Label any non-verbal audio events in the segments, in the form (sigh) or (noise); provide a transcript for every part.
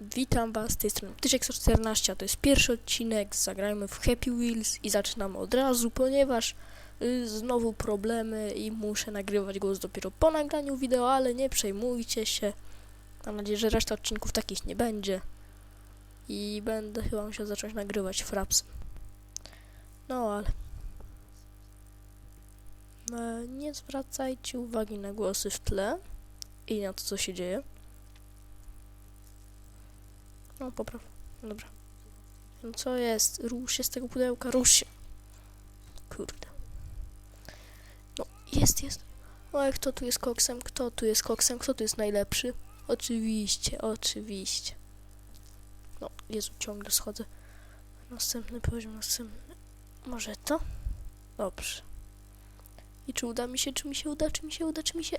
Witam Was z tej strony Tysiek114, a to jest pierwszy odcinek Zagrajmy w Happy Wheels i zaczynamy od razu, ponieważ y, znowu problemy i muszę nagrywać głos dopiero po nagraniu wideo, ale nie przejmujcie się. Mam nadzieję, że reszta odcinków takich nie będzie i będę chyba musiał zacząć nagrywać frapsem. No ale... E, Nie zwracajcie uwagi na głosy w tle i na to, co się dzieje. No, popraw. Dobra. No co jest? Rusz się z tego pudełka, rusz się. Kurde. No, jest, jest. Oj, kto tu jest koksem? Kto tu jest koksem? Kto tu jest najlepszy? Oczywiście, oczywiście. No, Jezu, ciągle schodzę. Następny poziom, następny. Może to? Dobrze. I czy uda mi się, czy mi się uda, czy mi się uda, czy mi się...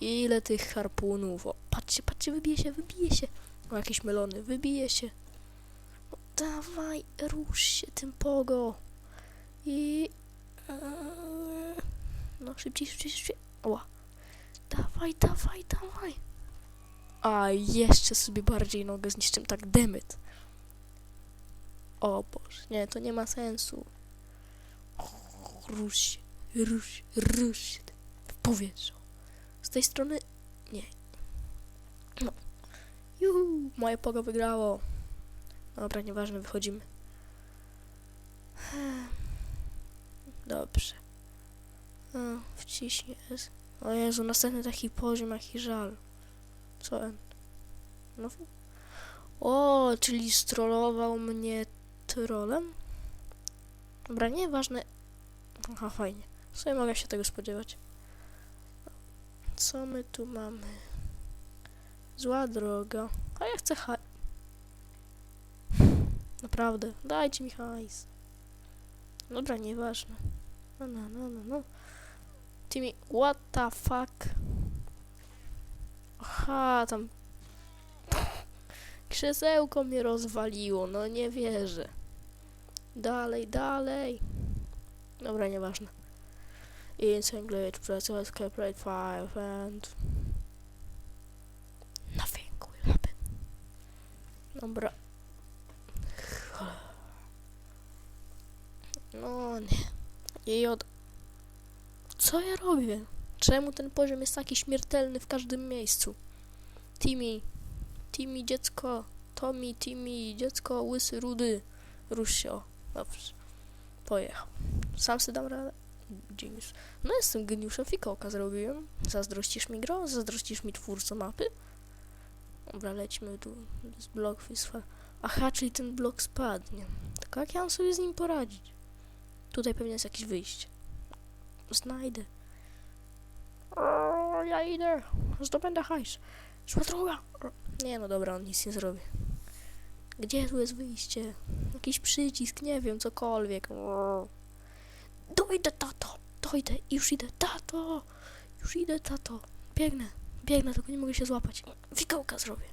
Ile tych harpunów? O, patrzcie, patrzcie, wybije się, wybije się. O, jakieś melony, wybije się. No, dawaj, rusz się tym pogo. I... eee, No, szybciej, szybciej, szybciej. Oła. Dawaj, dawaj, dawaj. A, jeszcze sobie bardziej nogę zniszczę, tak demyt. O Boże, nie, to nie ma sensu. Rusz się, rusz rusz się. W. Z tej strony... No. Juhu, moje pogo wygrało. Dobra, nieważne, wychodzimy. (sighs) Dobrze. O, wciśnij S. O Jezu, następny taki poziom, jaki żal. Co? N? No. O, czyli strollował mnie trolem? Dobra, nieważne. Aha, fajnie. W sumie mogę się tego spodziewać. Co my tu mamy? Zła droga. A ja chcę haj... Naprawdę, dajcie mi hajs. Dobra, nieważne. No, no, no, no, no. Timmy, what the fuck? Aha, tam... Krzesełko mnie rozwaliło, no nie wierzę. Dalej, dalej. Dobra, nieważne. Insane glitch, press escape rate 5 and... Dobra. No nie. I od... Co ja robię? Czemu ten poziom jest taki śmiertelny w każdym miejscu? Timmy. Timmy, dziecko. Tommy, Timmy, dziecko, łysy, rudy. Rusz się, o. Dobrze. Pojechał. Sam sobie dam radę. Geniusz. No jestem geniuszem, fikołka zrobiłem. Zazdrościsz mi gro? Zazdrościsz mi twórco mapy? Dobra, lecimy tu. Z blok wysfa. Aha, czyli ten blok spadnie. Tylko jak ja mam sobie z nim poradzić? Tutaj pewnie jest jakieś wyjście. Znajdę. O, ja idę. Zdobędę hajs. Zła droga. Nie no dobra, on nic nie zrobi. Gdzie tu jest wyjście? Jakiś przycisk, nie wiem, cokolwiek. Dojdę, tato. Dojdę. Już idę, tato. Już idę, tato. Biegnę. Biegnę, tylko nie mogę się złapać. Fikołka zrobię.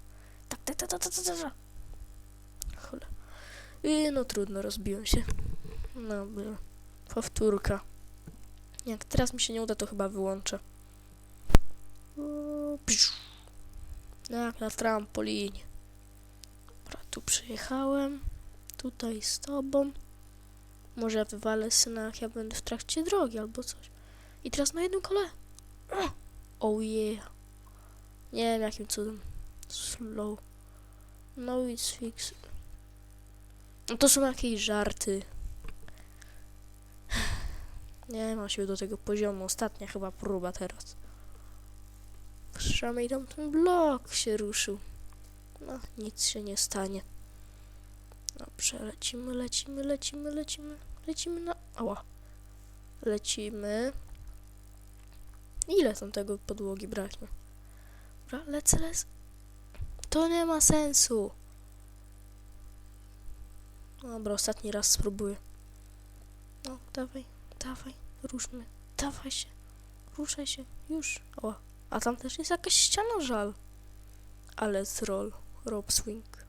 Tak, tak, tak, tak, tak, tak, tak. Yy, no trudno, rozbiłem się. No, było. Powtórka. Jak teraz mi się nie uda, to chyba wyłączę. Jak na trampolinie. Dobra, tu przyjechałem. Tutaj z tobą. Może ja wywalę syna, jak ja będę w trakcie drogi albo coś. I teraz na jednym kole. Oh yeah. Nie wiem jakim cudem. Slow. No it's fixed. No to są jakieś żarty. Nie mam siły do tego poziomu. Ostatnia chyba próba teraz. Przynajmniej tam ten blok się ruszył. No, nic się nie stanie. Dobrze, lecimy, lecimy, lecimy, lecimy. Lecimy na... Ała. Lecimy. Ile tam tego podłogi braknie? Dobra, lecę, lecę. To nie ma sensu. Dobra, ostatni raz spróbuję. No, dawaj, dawaj, ruszmy. Dawaj się. Ruszaj się, już. O, a tam też jest jakaś ściana żal. Ale z roll. Rob swing.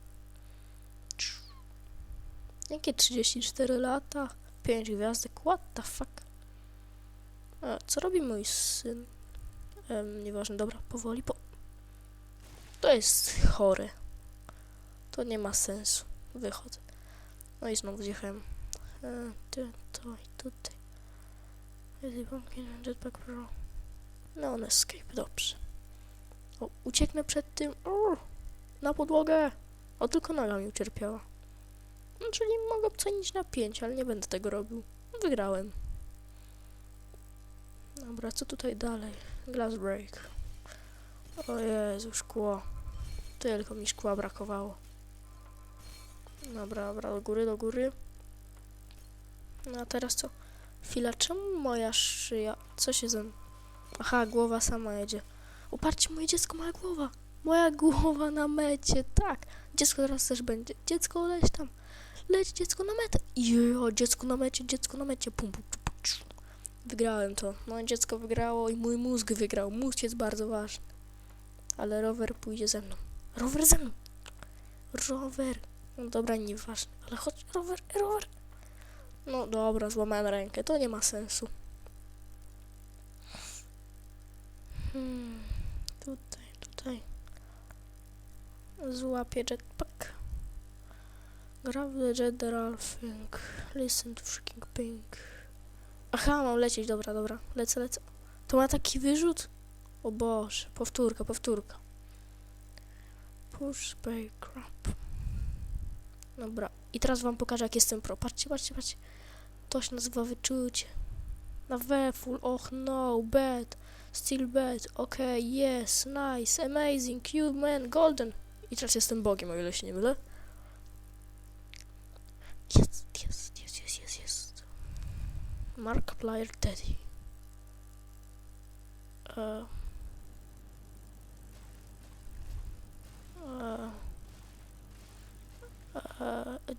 Jakie 34 lata? 5 gwiazdek, what the fuck? A, co robi mój syn? Em, nieważne, dobra, powoli, po... To jest chore. To nie ma sensu. Wychodzę. No i znowu zjechałem. E, tu, to i tutaj. Jetpack Pro. No, on escape, dobrze. O, ucieknę przed tym. O, na podłogę. O, tylko noga mi ucierpiała. No, czyli mogę ocenić na 5, ale nie będę tego robił. Wygrałem. Dobra, co tutaj dalej? Glass break. O Jezu, szkło. Tylko mi szkła brakowało. Dobra, dobra, do góry, do góry. No a teraz co? Chwila, czemu moja szyja... Co się ze mną? Aha, głowa sama jedzie. Uparcie, moje dziecko, moja głowa. Moja głowa na mecie, tak. Dziecko teraz też będzie. Dziecko, leć tam. Leć, dziecko na metę. Jo, dziecko na mecie, dziecko na mecie. Pum, pum, pum, pum. Wygrałem to. No, dziecko wygrało i mój mózg wygrał. Mózg jest bardzo ważny. Ale rower pójdzie ze mną. Rower ze mną. Rower. No dobra, nieważne. Ale chodź, rower, rower. No dobra, złamałem rękę. To nie ma sensu. Hmm, tutaj, tutaj. Złapię jetpack. Grab the jet the Ralphing. Listen to freaking pink. Aha, mam lecieć, dobra, dobra. Lecę, lecę. To ma taki wyrzut? O Boże, powtórka, powtórka. Push crap. Dobra, i teraz wam pokażę, jak jestem pro. Patrzcie, patrzcie, patrzcie. To się nazywa wyczucie. Na we full, och no, bad. Still bad, okay, yes, nice, amazing, cute man, golden. I teraz jestem Bogiem, o ile się nie mylę. Jest, jest, jest, jest, jest, jest. Markiplier Daddy. E. E. E.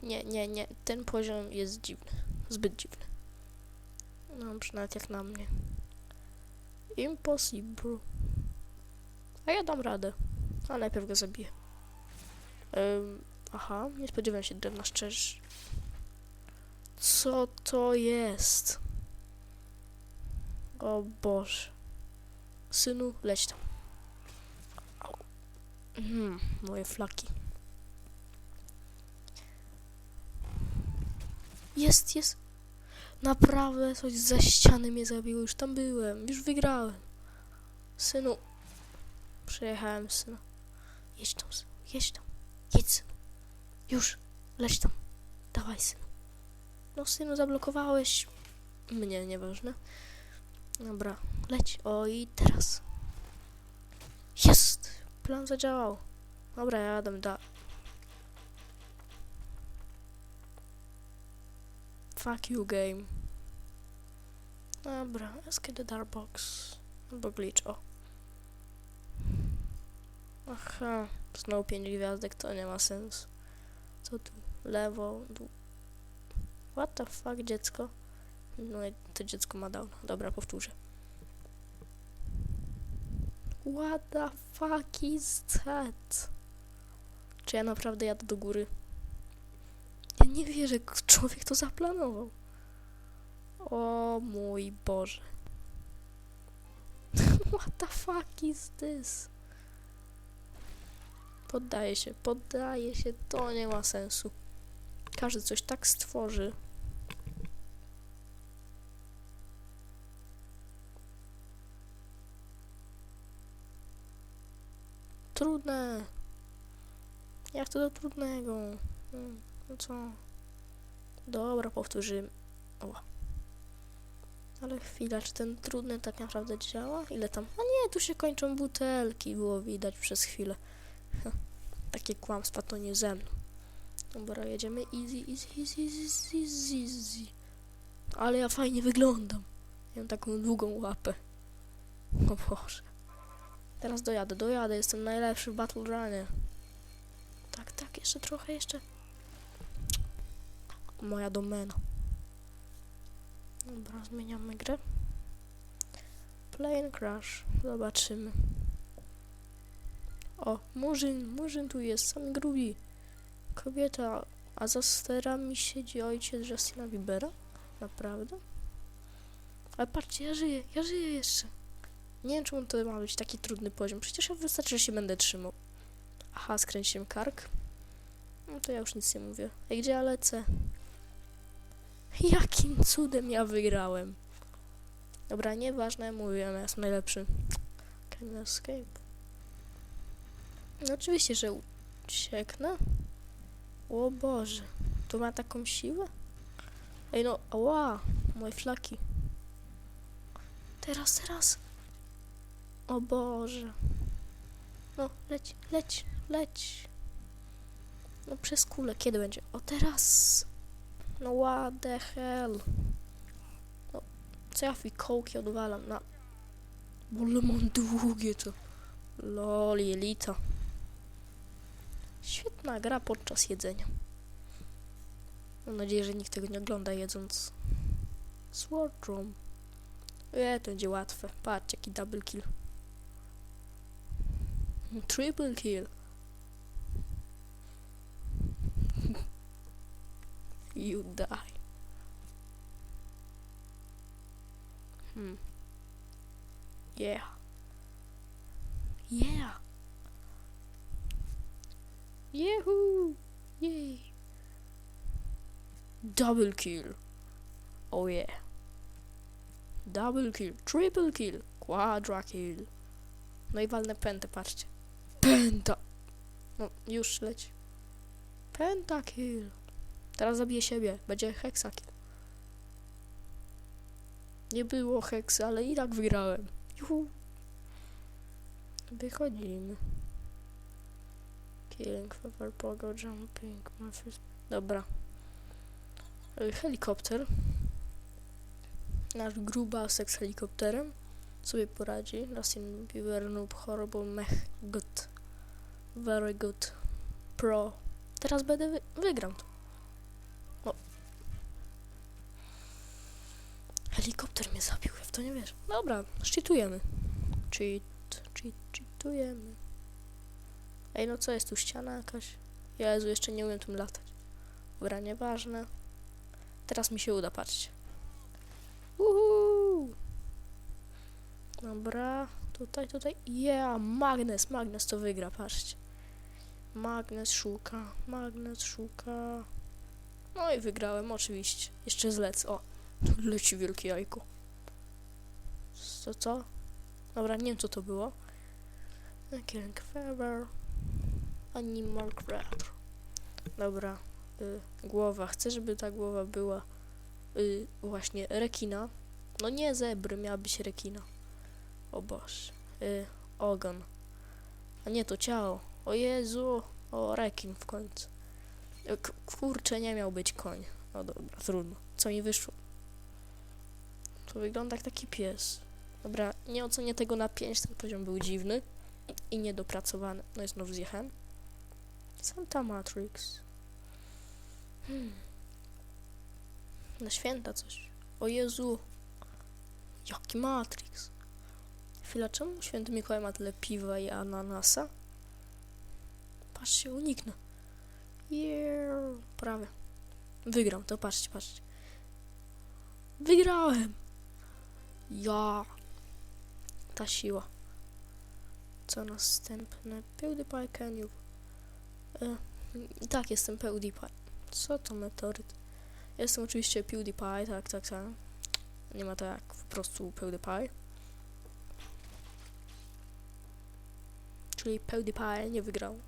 Nie, nie, nie. Ten poziom jest dziwny. Zbyt dziwny. No, przynajmniej jak na mnie. Impossible. A ja dam radę. A najpierw go zabiję. Ym, aha, nie spodziewałem się drewna szczerze. Co to jest? O Boże. Synu, leć tam. Mhm, moje flaki. Jest, jest. Naprawdę coś za ściany mnie zabiło. Już tam byłem. Już wygrałem. Synu. Przejechałem, synu. Jedź tam, synu. Jedź tam. Jedź, synu. Już. Leć tam. Dawaj, synu. No, synu, zablokowałeś mnie, nieważne. Dobra, leć. O, i teraz. Plan zadziałał. Dobra, ja jadę da. Fuck you, game. Dobra, escape the dark box. Albo glitch, o. Aha, znowu pięć gwiazdek, to nie ma sensu. Co tu? Lewo, dół. What the fuck, dziecko? No to dziecko ma down. Dobra, powtórzę. What the fuck is that? Czy ja naprawdę jadę do góry? Ja nie wierzę, człowiek to zaplanował. O mój Boże. (laughs) What the fuck is this? Poddaję się, poddaję się, to nie ma sensu. Każdy coś tak stworzy. Trudne. Jak to do trudnego? Hmm, No co? Dobra, powtórzymy. O. Ale chwila, czy ten trudny tak naprawdę działa? Ile tam? A nie, tu się kończą butelki, było widać przez chwilę. Takie kłamstwa to nie ze mną. Dobra, jedziemy easy, easy, easy, easy, easy, easy. Ale ja fajnie wyglądam. Mam taką długą łapę. O Boże. Teraz dojadę, dojadę, jestem najlepszy w Battle Runie. Tak, tak, jeszcze trochę, jeszcze. Moja domena. Dobra, zmieniamy grę. Plane Crash. Zobaczymy. O, Murzyn, Murzyn tu jest, sam grubi. Kobieta, a za sterami siedzi ojciec Justina Biebera? Naprawdę? Ale patrzcie, ja żyję, ja żyję jeszcze. Nie wiem, czemu to ma być taki trudny poziom. Przecież ja wystarczy, że się będę trzymał. Aha, skręciłem kark. No to ja już nic nie mówię. Ej, gdzie ja lecę? (laughs) Jakim cudem ja wygrałem? Dobra, nieważne, mówiłem, ja jestem najlepszy. Can escape? No oczywiście, że ucieknę. O Boże, to ma taką siłę? Ej no, ała, moje flaki. Teraz, teraz. O Boże. No, leć, leć, leć. No przez kulę, kiedy będzie? O teraz. No what the hell. No, co ja fikołki odwalam na... Bo mam długie to. Lol, jelita. Świetna gra podczas jedzenia. Mam nadzieję, że nikt tego nie ogląda jedząc. Sword Room. E, to będzie łatwe. Patrz, jaki double kill. Triple kill. (laughs) you die. Hmm. Yeah. Yeah. Yahoo! Yay! Double kill. Oh yeah. Double kill, triple kill, quadra kill. No i walnę pętę, patrzcie. Penta! No, już leci. Pentakill. Teraz zabiję siebie. Będzie hexakill. Nie było heksy, ale i tak wygrałem. Juhu. Wychodzimy. Killing, feather, pogo, jumping, my first... Dobra. Y, Helikopter. Nasz grubasek z helikopterem sobie poradzi. Beaver noob horrible mech good. Very good. Pro. Teraz będę wy wygram. O. Helikopter mnie zabił, ja w to nie wiesz. Dobra, cheatujemy. Cheat, cheat, cheatujemy. Ej, no co jest tu, ściana jakaś? Jezu, jeszcze nie umiem tym latać. Dobra, nieważne. Teraz mi się uda, patrzcie. Uhu! Dobra, tutaj, tutaj. Yeah, Magnes, Magnes to wygra, patrzcie. Magnes szuka, Magnes szuka. No i wygrałem, oczywiście. Jeszcze zlec, o. Leci wielkie jajko. Co, co? Dobra, nie wiem co to było. Killing Feather. Animal Creator. Dobra, y, głowa. Chcę, żeby ta głowa była y, właśnie rekina. No nie zebry, miała być rekina. O Boże. Y, ogon. A nie, to ciało. O Jezu. O, rekin w końcu. K- kurczę, nie miał być koń. No dobra, trudno. Co mi wyszło? To wygląda jak taki pies. Dobra, nie ocenię tego na 5, ten poziom był dziwny i niedopracowany. No i znów zjechałem. Santa Matrix. Hmm. Na święta coś. O Jezu. Jaki Matrix. Chwila, czemu święty Mikołaj ma tyle piwa i ananasa? Patrzcie, uniknę. Yeah. Prawie. Wygram, to patrzcie, patrzcie. Wygrałem! Ja. Ta siła. Co następne? PewDiePie can you... E, tak jestem PewDiePie. Co to meteoryt? Jestem oczywiście PewDiePie, tak, tak, tak. Nie ma tak po prostu PewDiePie. Czyli PewDiePie nie wygrał.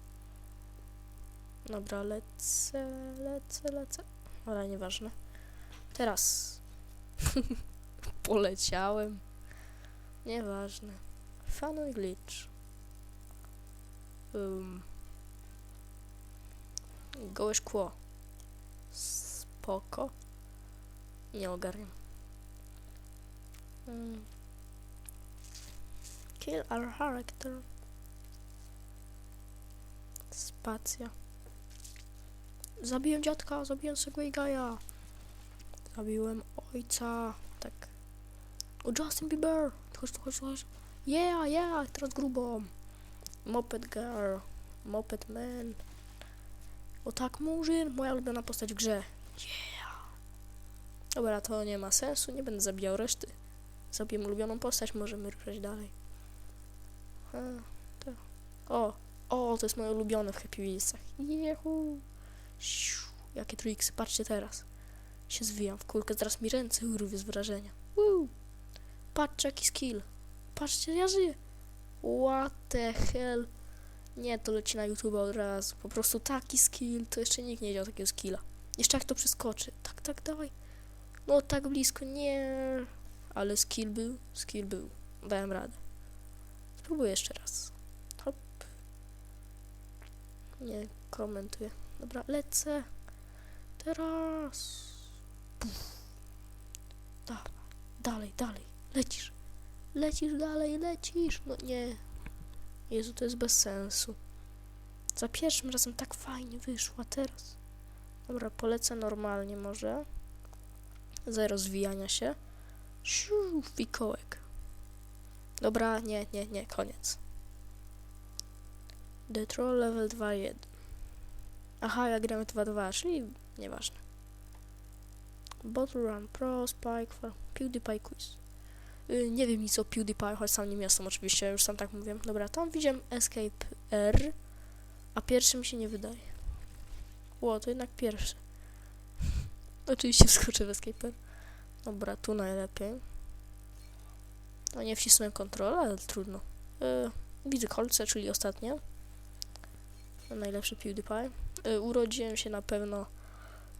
Dobra, lecę, lecę, lecę. Ale nieważne. Teraz. (laughs) Poleciałem. Nieważne. Fanuj glitch. Um. Gołe szkło. Spoko. Nie ogarniam. Mm. Kill our character. Spacja. Zabiłem dziadka, zabiłem Segwaygaja. Zabiłem ojca. Tak. O, Justin Bieber. Chodź, chodź, chodź. Yeah, yeah, teraz grubo. Moped Girl. Moped Man. O tak, Murzyn, moja ulubiona postać w grze. Yeah. Dobra, to nie ma sensu, nie będę zabijał reszty. Zabiję ulubioną postać, możemy ruszać dalej. To. O, o, to jest moje ulubione w Happy Wheelsach. Jehu. Siu, jakie triksy, patrzcie teraz. Się zwijam w kulkę, zaraz mi ręce urwie z wrażenia. Woo! Patrzcie jaki skill. Patrzcie, ja żyję. What the hell? Nie, to leci na YouTube od razu. Po prostu taki skill, to jeszcze nikt nie wiedział takiego skilla. Jeszcze jak to przeskoczy. Tak, tak, dawaj. No tak blisko, nie. Ale skill był, skill był. Dałem radę. Spróbuję jeszcze raz. Hop. Nie komentuję. Dobra, lecę. Teraz. Dawaj, dalej, dalej. Lecisz. Lecisz dalej, lecisz. No nie. Jezu, to jest bez sensu. Za pierwszym razem tak fajnie wyszło, a teraz. Dobra, polecę normalnie może. Zero zwijania się. Siu, fikołek. Dobra, nie, nie, nie, koniec. The Troll level 2.1. Aha, ja gramy 2.2, czyli nieważne. Bottle Run Pro, Spike, PewDiePie Quiz. Y, nie wiem nic o PewDiePie, choć sam nim jestem oczywiście, już sam tak mówię. Dobra, tam widziałem Escape R, a pierwszy mi się nie wydaje. Ło, to jednak pierwszy. (laughs) Oczywiście wskoczę w Escape R. Dobra, tu najlepiej. No nie wcisnąłem kontrolę, ale trudno. Y, widzę kolce, czyli ostatnie. Najlepszy PewDiePie. Y, urodziłem się na pewno...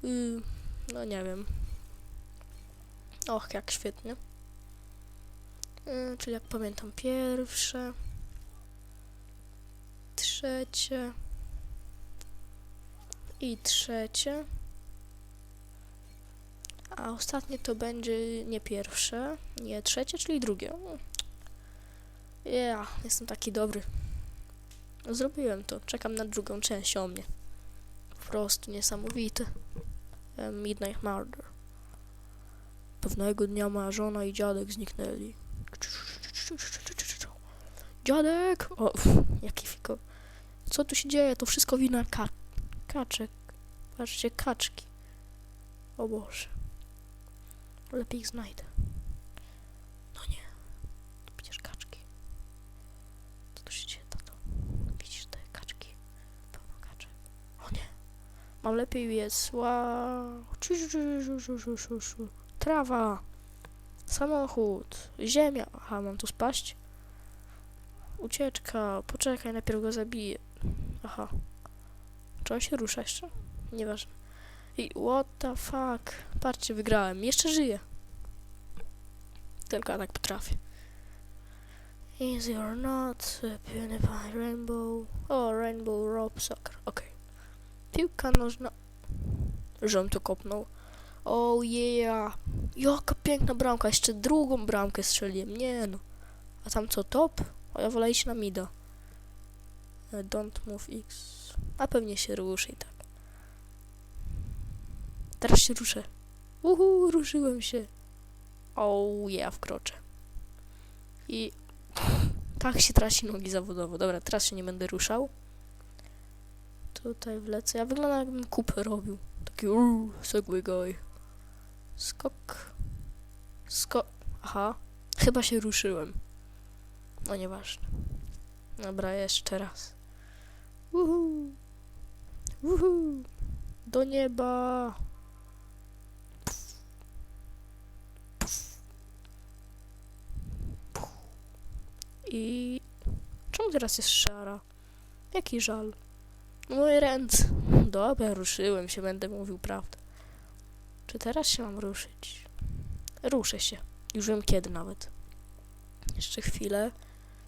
Y, no nie wiem. Och, jak świetnie. Y, czyli jak pamiętam, pierwsze, trzecie i trzecie. A ostatnie to będzie nie pierwsze, nie trzecie, czyli drugie. Ja, jestem taki dobry. Zrobiłem to. Czekam na drugą część o mnie. Prostu niesamowite. E, Midnight Murder. Pewnego dnia moja żona i dziadek zniknęli. Dziadek! O, (laughs) jaki fiko. Co tu się dzieje? To wszystko wina ka kaczek. Patrzcie, kaczki. O Boże. Lepiej ich znajdę. No nie. To przecież kaczki. Co tu się dzieje, tato? Widzisz te kaczki? Pełno kaczek. O nie. Mam lepiej jest. Ciu. Trawa. Samochód. Ziemia. Aha, mam tu spaść? Ucieczka. Poczekaj, najpierw go zabiję. Aha. Czy on się rusza jeszcze? Nieważne. I what the fuck? Patrzcie, wygrałem. Jeszcze żyję. Tylko tak potrafię. Easy or not, PewDiePie Rainbow. O, Rainbow Rope Soccer. Okej. Piłka nożna. Żem to kopnął. Oh yeah. Jaka piękna bramka. Jeszcze drugą bramkę strzeliłem. Nie no. A tam co, top? O, ja wolę iść na mida. E, Don't move X. A pewnie się ruszy i tak. Teraz się ruszę. Uhu, ruszyłem się. Oh yeah, wkroczę. I tak się traci nogi zawodowo. Dobra, teraz się nie będę ruszał. Tutaj wlecę. Ja wyglądam jakbym kupę robił. Taki uuu, segway guy. Skok. Skok. Aha. Chyba się ruszyłem. No nieważne. Dobra, jeszcze raz. Uhu. Uhu. Do nieba. I... Czemu teraz jest szara? Jaki żal? Moje ręce. Dobra, ruszyłem się, będę mówił prawdę. Czy teraz się mam ruszyć? Ruszę się. Już wiem kiedy nawet. Jeszcze chwilę.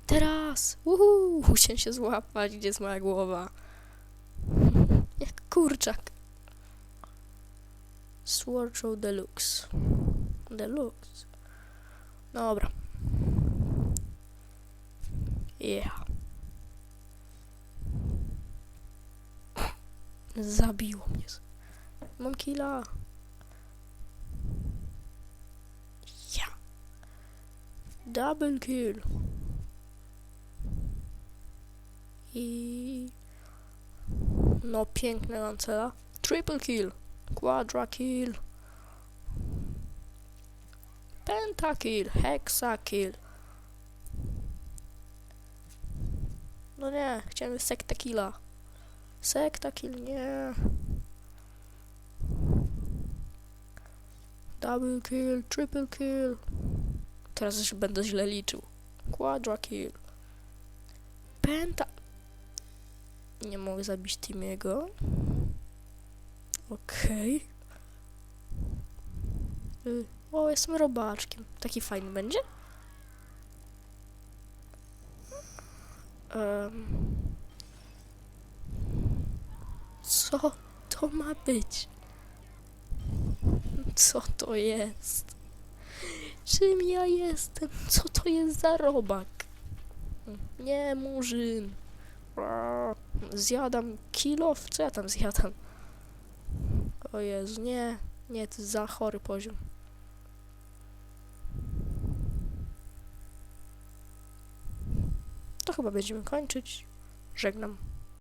Teraz! Uhu! Musiałem się złapać, gdzie jest moja głowa. Jak kurczak. Sword Show Deluxe. Deluxe. Dobra. Yeah. Zabiło mnie. Mam killa. Ja. Double kill. I... No, piękne lancela. Triple kill. Quadra kill. Pentakill. Hexakill. No nie, chciałem sekta killa. Sekta kill nie. Double kill, triple kill. Teraz już będę źle liczył. Quadra kill. Penta. Nie mogę zabić Timiego. Okej. Okay. O, jestem robaczkiem. Taki fajny będzie? Um. Co to ma być? Co to jest? Czym ja jestem? Co to jest za robak? Nie, murzyn. Zjadam kilof? Co ja tam zjadam? O Jezu, nie. Nie, to jest za chory poziom. To chyba będziemy kończyć. Żegnam.